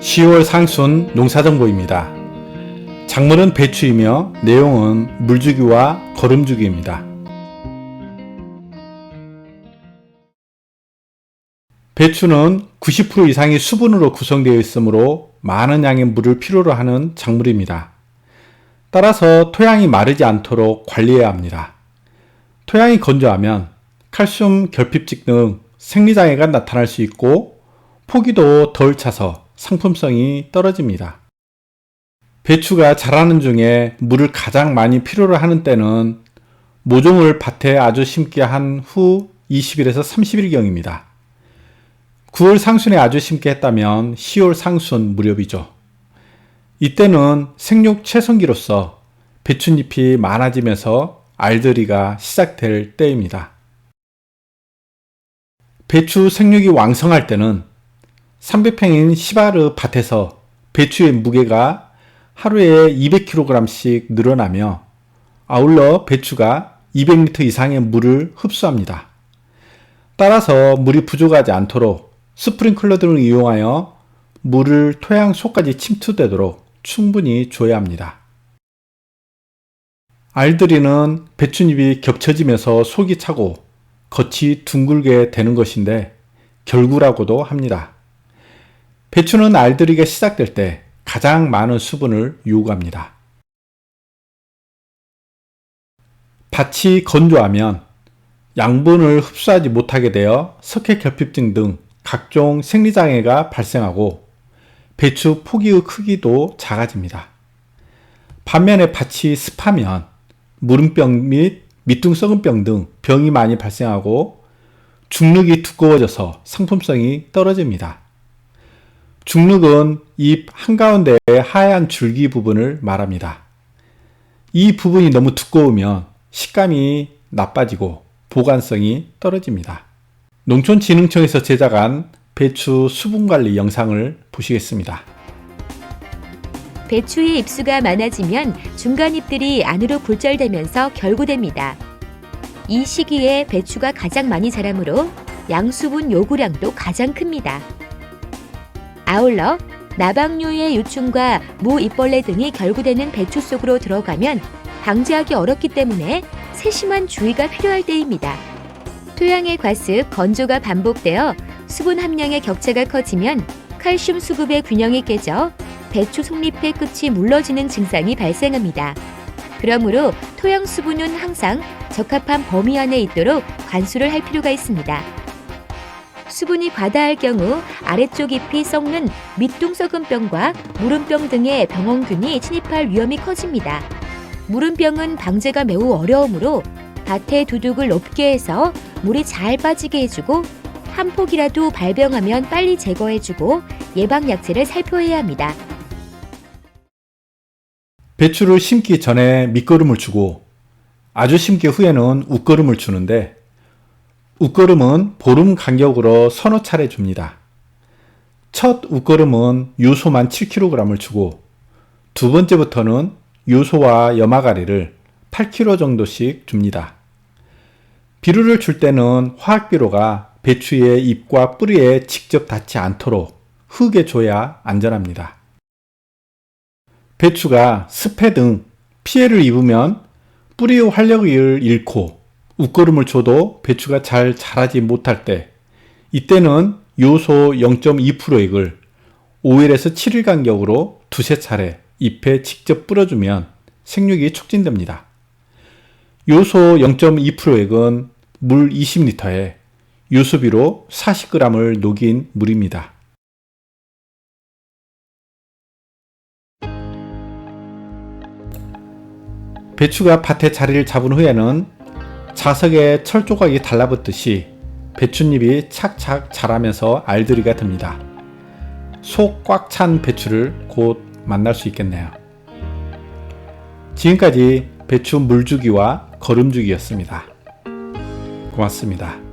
10월 상순 농사정보입니다. 작물은 배추이며 내용은 물주기와 거름주기입니다. 배추는 90% 이상이 수분으로 구성되어 있으므로 많은 양의 물을 필요로 하는 작물입니다. 따라서 토양이 마르지 않도록 관리해야 합니다. 토양이 건조하면 칼슘 결핍증 등 생리장애가 나타날 수 있고 포기도 덜 차서 상품성이 떨어집니다. 배추가 자라는 중에 물을 가장 많이 필요로 하는 때는 모종을 밭에 아주 심게 한 후 20일에서 30일경입니다. 9월 상순에 아주 심게 했다면 10월 상순 무렵이죠. 이때는 생육 최성기로서 배춧잎이 많아지면서 알들이가 시작될 때입니다. 배추 생육이 왕성할 때는 300평인 시바르 밭에서 배추의 무게가 하루에 200kg씩 늘어나며 아울러 배추가 200리터 이상의 물을 흡수합니다. 따라서 물이 부족하지 않도록 스프링클러 등을 이용하여 물을 토양 속까지 침투되도록 충분히 줘야 합니다. 알들이는 배춧잎이 겹쳐지면서 속이 차고 겉이 둥글게 되는 것인데 결구라고도 합니다. 배추는 알들이가 시작될 때 가장 많은 수분을 요구합니다. 밭이 건조하면 양분을 흡수하지 못하게 되어 석회 결핍증 등 각종 생리장애가 발생하고 배추 포기의 크기도 작아집니다. 반면에 밭이 습하면 무름병 및 밑둥 썩은병 등 병이 많이 발생하고 중력이 두꺼워져서 상품성이 떨어집니다. 중력은 잎 한가운데의 하얀 줄기 부분을 말합니다. 이 부분이 너무 두꺼우면 식감이 나빠지고 보관성이 떨어집니다. 농촌진흥청에서 제작한 배추 수분관리 영상을 보시겠습니다. 배추의 잎수가 많아지면 중간 잎들이 안으로 굴절되면서 결구됩니다. 이 시기에 배추가 가장 많이 자라므로 양수분 요구량도 가장 큽니다. 아울러 나방류의 유충과 무 잎벌레 등이 결구되는 배추 속으로 들어가면 방지하기 어렵기 때문에 세심한 주의가 필요할 때입니다. 토양의 과습, 건조가 반복되어 수분 함량의 격차가 커지면 칼슘 수급의 균형이 깨져 배추 속잎의 끝이 물러지는 증상이 발생합니다. 그러므로 토양 수분은 항상 적합한 범위 안에 있도록 관수를 할 필요가 있습니다. 수분이 과다할 경우 아래쪽 잎이 썩는 밑둥썩은병과 무름병 등의 병원균이 침입할 위험이 커집니다. 무름병은 방제가 매우 어려우므로 밭의 두둑을 높게 해서 물이 잘 빠지게 해주고 한 폭이라도 발병하면 빨리 제거해주고 예방 약제를 살펴야 합니다. 배추를 심기 전에 밑거름을 주고 아주 심기 후에는 웃거름을 주는데 웃거름은 보름 간격으로 서너 차례 줍니다. 첫 웃거름은 요소만 7kg을 주고 두 번째부터는 요소와 염화가리를 8kg 정도씩 줍니다. 비료를 줄 때는 화학비료가 배추의 잎과 뿌리에 직접 닿지 않도록 흙에 줘야 안전합니다. 배추가 습해 등 피해를 입으면 뿌리의 활력을 잃고 웃거름을 줘도 배추가 잘 자라지 못할 때 이때는 요소 0.2%액을 5일에서 7일 간격으로 두세 차례 잎에 직접 뿌려주면 생육이 촉진됩니다. 요소 0.2%액은 물 20리터에 요소비로 40g을 녹인 물입니다. 배추가 밭에 자리를 잡은 후에는 자석에 철 조각이 달라붙듯이 배춧잎이 착착 자라면서 알들이가 듭니다. 속 꽉 찬 배추를 곧 만날 수 있겠네요. 지금까지 배추 물주기와 거름주기였습니다. 고맙습니다.